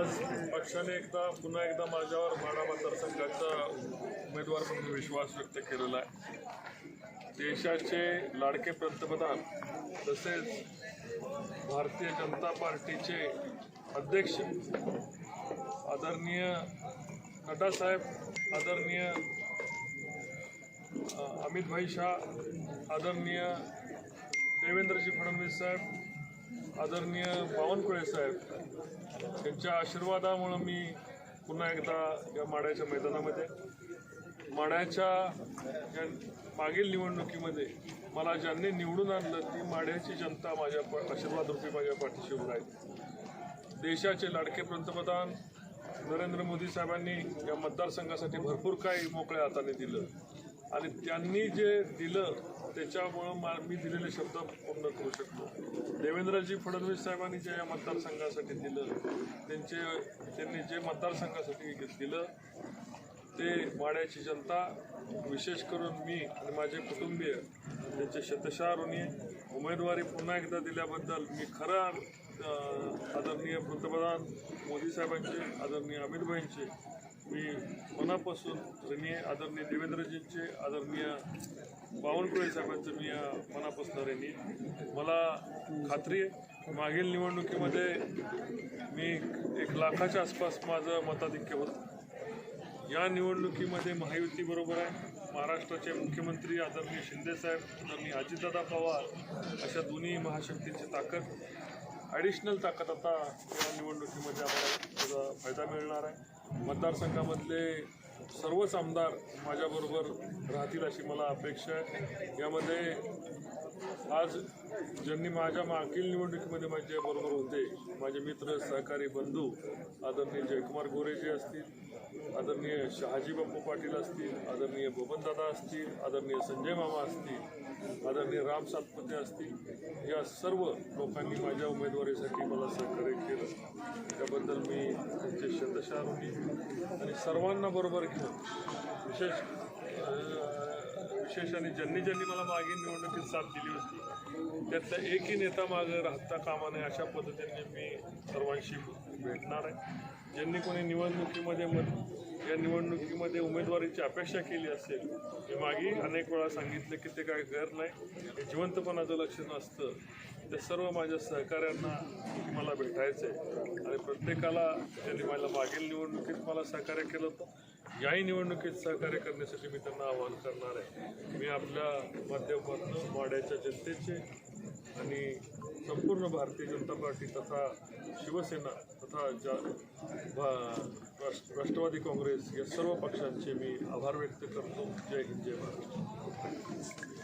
पक्षाने एकदा पुन्हा एकदा माझ्यावर माडा मतदारसंघाचा उमेदवार म्हणून विश्वास व्यक्त केलेला आहे. देशाचे लाडके पंतप्रधान तसेच भारतीय जनता पार्टीचे अध्यक्ष आदरणीय नड्डासाहेब आदरणीय अमित भाई शाह आदरणीय देवेंद्रजी फडणवीस साहेब आदरणीय बावनकुळे साहेब यांच्या आशीर्वादामुळं मी पुन्हा एकदा या माड्याच्या मैदानामध्ये माड्याच्या या मागील निवडणुकीमध्ये मला ज्यांनी निवडून आणलं ती माड्याची जनता माझ्या प- आशीर्वाद रूपी माझ्या पाठीशी उभं राहिली. देशाचे लाडके पंतप्रधान नरेंद्र मोदी साहेबांनी या मतदारसंघासाठी भरपूर काही मोकळ्या हाताने दिलं. आणि त्यांनी जे दिलं त्याच्यामुळं मा मी दिलेले शब्द पूर्ण करू शकतो. देवेंद्रजी फडणवीस साहेबांनी जे या मतदारसंघासाठी दिलं त्यांचे त्यांनी जे मतदारसंघासाठी दिलं ते वाड्याची जनता विशेष करून मी आणि माझे कुटुंबीय त्यांचे शतशः ऋणी उमेदवारी पुन्हा एकदा दिल्याबद्दल मी खरा आदरणीय पंतप्रधान मोदी साहेबांचे आदरणीय अमित भाईंचे मी मनापासून ऋणी आदरणीय देवेंद्रजींचे आदरणीय बावनकुळे साहेबांचं मी मनापासून ऋणी मला खात्री आहे मागील निवडणुकीमध्ये मी एक लाखाच्या आसपास माझं मताधिक्य होतं. या निवडणुकीमध्ये महायुती बरोबर आहे. महाराष्ट्राचे मुख्यमंत्री आदरणीय शिंदेसाहेब आदरणीय अजितदादा पवार अशा दोन्ही महाशक्तींची ताकद. ॲडिशनल ताकद आता या निवडणुकीमध्ये आम्हाला त्याचा फायदा मिळणार आहे. मतदारसंघामधले सर्वच आमदार माझ्याबरोबर राहतील अशी मला अपेक्षा आहे. यामध्ये आज ज्यांनी माझ्या मागील निवडणुकीमध्ये माझ्याबरोबर होते माझे मित्र सहकारी बंधू आदरणीय जयकुमार गोरेजी असतील आदरणीय शहाजी बापू पाटील असतील आदरणीय बबनदादा असतील आदरणीय संजय मामा असतील आदरणीय राम सातपुते असतील या सर्व लोकांनी माझ्या उमेदवारीसाठी मला सहकार्य केलं. त्यांचे शतशः आणि सर्वांना बरोबर घेऊन विशेष अं, ज्यांनी ज्यांनी मला मागील निवडणुकीत साथ दिली होती त्यातला एकही नेता मागं राहता कामा नये अशा पद्धतीने मी सर्वांशी भेटणार आहे. ज्यांनी कोणी निवडणुकीमध्ये या निवडणुकीमध्ये उमेदवारीची अपेक्षा केली असेल मी मागे अनेक वेळा सांगितलं की ते काय घर नाही हे जिवंतपणाचं लक्षण नसतं. ते सर्व माझ्या सहकाऱ्यांना मला भेटायचं आहे. आणि प्रत्येकाला त्यांनी मला मागील निवडणुकीत मला सहकार्य केलं होतं. याही निवडणुकीत सहकार्य करण्यासाठी मी त्यांना आवाहन करणार आहे. मी आपल्या माध्यमातून माड्याच्या जनतेचे आणि संपूर्ण भारतीय जनता पार्टी तथा शिवसेना तथा ज्या भा- राष्ट्र- राष्ट्रवादी काँग्रेस या सर्व पक्षांचे मी आभार व्यक्त करतो. जय हिंद जय महाराष्ट्र.